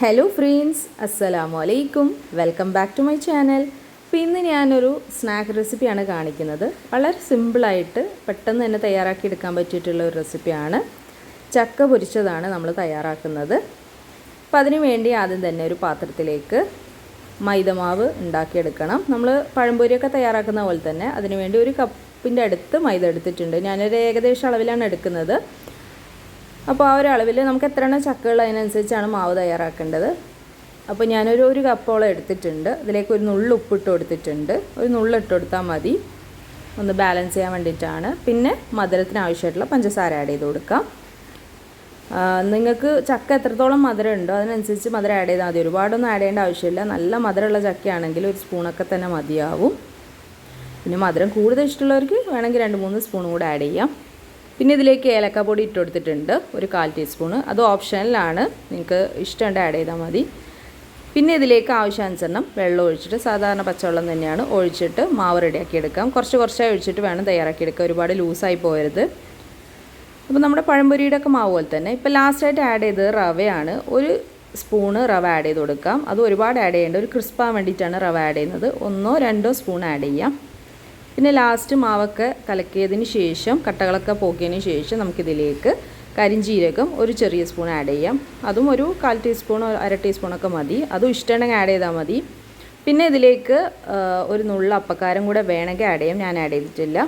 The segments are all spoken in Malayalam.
ഹലോ ഫ്രണ്ട്സ് അസ്സലാമു അലൈക്കും welcome back to my channel അപ്പോൾ ഇന്ന് ഞാനൊരു സ്നാക്ക് റെസിപ്പിയാണ് കാണിക്കുന്നത്. വളരെ സിമ്പിളായിട്ട് പെട്ടെന്ന് തന്നെ തയ്യാറാക്കി എടുക്കാൻ പറ്റിയിട്ടുള്ള ഒരു റെസിപ്പിയാണ് ചക്ക പൊരിച്ചതാണ് നമ്മൾ തയ്യാറാക്കുന്നത്. അപ്പോൾ അതിന് വേണ്ടി ആദ്യം തന്നെ ഒരു പാത്രത്തിലേക്ക് മൈദമാവ് ഉണ്ടാക്കിയെടുക്കണം. നമ്മൾ പഴംപൊരിയൊക്കെ തയ്യാറാക്കുന്ന പോലെ തന്നെ അതിനുവേണ്ടി ഒരു കപ്പിന്റെ അടുത്ത് മൈദ എടുത്തിട്ടുണ്ട്. ഞാനൊരു ഏകദേശം അളവിലാണ് എടുക്കുന്നത്. അപ്പോൾ ആ ഒരു അളവിൽ നമുക്ക് എത്ര എണ്ണം ചക്കകൾ അതിനനുസരിച്ചാണ് മാവ് തയ്യാറാക്കേണ്ടത്? അപ്പോൾ ഞാനൊരു ഒരു കപ്പോളം എടുത്തിട്ടുണ്ട്. അതിലേക്ക് ഒരു നുള്ളു ഉപ്പിട്ട് കൊടുത്തിട്ടുണ്ട്. ഒരു നുള്ളിട്ട് കൊടുത്താൽ മതി. ഒന്ന് ബാലൻസ് ചെയ്യാൻ വേണ്ടിയിട്ടാണ്. പിന്നെ മധുരത്തിന് ആവശ്യമായിട്ടുള്ള പഞ്ചസാര ആഡ് ചെയ്ത് കൊടുക്കാം. നിങ്ങൾക്ക് ചക്ക എത്രത്തോളം മധുരം ഉണ്ടോ അതിനനുസരിച്ച് മധുരം ആഡ് ചെയ്താൽ മതി. ഒരുപാടൊന്നും ആഡ് ചെയ്യേണ്ട ആവശ്യമില്ല. നല്ല മധുരമുള്ള ചക്കയാണെങ്കിൽ ഒരു സ്പൂണൊക്കെ തന്നെ മതിയാവും. പിന്നെ മധുരം കൂടുതൽ ഇഷ്ടമുള്ളവർക്ക് വേണമെങ്കിൽ രണ്ട് മൂന്ന് സ്പൂണും കൂടെ ആഡ് ചെയ്യാം. പിന്നെ ഇതിലേക്ക് ഏലക്ക പൊടി ഇട്ട് കൊടുത്തിട്ടുണ്ട്. ഒരു കാൽ ടീസ്പൂണ് അത് ഓപ്ഷനിലാണ് നിങ്ങൾക്ക് ഇഷ്ടമുണ്ട് ആഡ് ചെയ്താൽ മതി. പിന്നെ ഇതിലേക്ക് ആവശ്യാനുസരണം വെള്ളം ഒഴിച്ചിട്ട് സാധാരണ പച്ചവെള്ളം തന്നെയാണ്. ഒഴിച്ചിട്ട് മാവ് റെഡിയാക്കി എടുക്കാം. കുറച്ച് കുറച്ചായി ഒഴിച്ചിട്ട് വേണം തയ്യാറാക്കി എടുക്കുക ഒരുപാട് ലൂസായി പോകരുത്. അപ്പോൾ നമ്മുടെ പഴംപൊരിയുടെ ഒക്കെ മാവ് പോലെ തന്നെ. ഇപ്പോൾ ലാസ്റ്റായിട്ട് ആഡ് ചെയ്തത് റവയാണ്. ഒരു സ്പൂണ് റവ ആഡ് ചെയ്ത് കൊടുക്കാം. അത് ഒരുപാട് ആഡ് ചെയ്യേണ്ട. ഒരു ക്രിസ്പാൻ വേണ്ടിയിട്ടാണ് റവ ആഡ് ചെയ്യുന്നത്. ഒന്നോ രണ്ടോ സ്പൂൺ ആഡ് ചെയ്യാം. പിന്നെ ലാസ്റ്റ് മാവൊക്കെ കലക്കിയതിന് ശേഷം കട്ടകളൊക്കെ പോക്കിയതിന് ശേഷം നമുക്കിതിലേക്ക് കരിഞ്ചീരകം ഒരു ചെറിയ സ്പൂൺ ആഡ് ചെയ്യാം. അതും ഒരു കാൽ ടീസ്പൂൺ അര ടീസ്പൂണൊക്കെ മതി. അതും ഇഷ്ടമുണ്ടെങ്കിൽ ആഡ് ചെയ്താൽ മതി. പിന്നെ ഇതിലേക്ക് ഒരു നുള്ള അപ്പക്കാരം കൂടെ വേണമെങ്കിൽ ആഡ് ചെയ്യാം. ഞാൻ ആഡ് ചെയ്തിട്ടില്ല.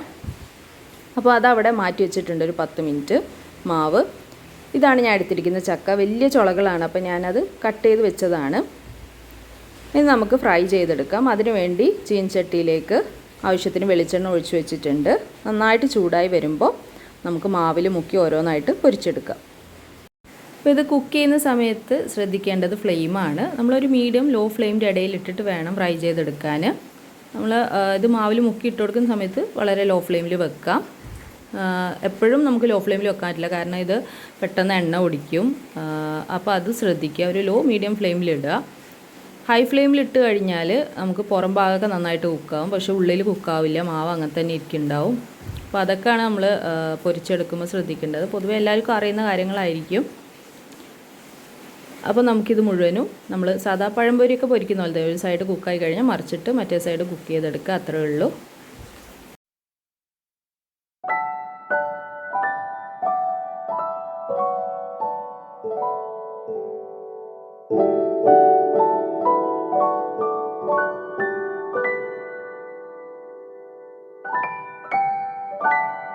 അപ്പോൾ അതവിടെ മാറ്റി വെച്ചിട്ടുണ്ട് ഒരു പത്ത് മിനിറ്റ് മാവ്. ഇതാണ് ഞാൻ എടുത്തിരിക്കുന്ന ചക്ക. വലിയ ചുളകളാണ്. അപ്പോൾ ഞാനത് കട്ട് ചെയ്ത് വെച്ചതാണ്. ഇനി നമുക്ക് ഫ്രൈ ചെയ്തെടുക്കാം. അതിനുവേണ്ടി ചീൻചട്ടിയിലേക്ക് ആവശ്യത്തിന് വെളിച്ചെണ്ണ ഒഴിച്ചു വെച്ചിട്ടുണ്ട്. നന്നായിട്ട് ചൂടായി വരുമ്പോൾ നമുക്ക് മാവിൽ മുക്കി ഓരോന്നായിട്ട് പൊരിച്ചെടുക്കാം. അപ്പോൾ ഇത് കുക്ക് ചെയ്യുന്ന സമയത്ത് ശ്രദ്ധിക്കേണ്ടത് ഫ്ലെയിമാണ് നമ്മളൊരു മീഡിയം ലോ ഫ്ലെയിമിന്റെ ഇടയിൽ ഇട്ടിട്ട് വേണം ഫ്രൈ ചെയ്തെടുക്കാൻ. നമ്മൾ ഇത് മാവിൽ മുക്കി ഇട്ട് കൊടുക്കുന്ന സമയത്ത് വളരെ ലോ ഫ്ലെയിമിൽ വെക്കാം എപ്പോഴും നമുക്ക് ലോ ഫ്ലെയിമിൽ വെക്കാൻ പറ്റില്ല കാരണം ഇത് പെട്ടെന്ന് എണ്ണ ഒടിക്കും. അപ്പോൾ അത് ശ്രദ്ധിക്കുക. ഒരു ലോ മീഡിയം ഫ്ലെയിമിൽ ഇടുക. ഹൈ ഫ്ലെയിമിൽ ഇട്ട് കഴിഞ്ഞാൽ നമുക്ക് പുറം ഭാഗമൊക്കെ നന്നായിട്ട് കുക്കാവും പക്ഷേ ഉള്ളിൽ കുക്കാവില്ല. മാവ് അങ്ങനെ തന്നെ ഇരിക്കുന്നുണ്ടാവും. അപ്പോൾ അതൊക്കെയാണ് നമ്മൾ പൊരിച്ചെടുക്കുമ്പോൾ ശ്രദ്ധിക്കേണ്ടത്. പൊതുവെ എല്ലാവർക്കും അറിയുന്ന കാര്യങ്ങളായിരിക്കും. അപ്പോൾ നമുക്കിത് മുഴുവനും നമ്മൾ സാധാ പഴംപൊരിയൊക്കെ പൊരിക്കുന്ന പോലത്തെ ഒരു സൈഡ് കുക്കായി കഴിഞ്ഞാൽ മറിച്ചിട്ട് മറ്റേ സൈഡ് കുക്ക് ചെയ്തെടുക്കുക. അത്രയേ ഉള്ളൂ. you.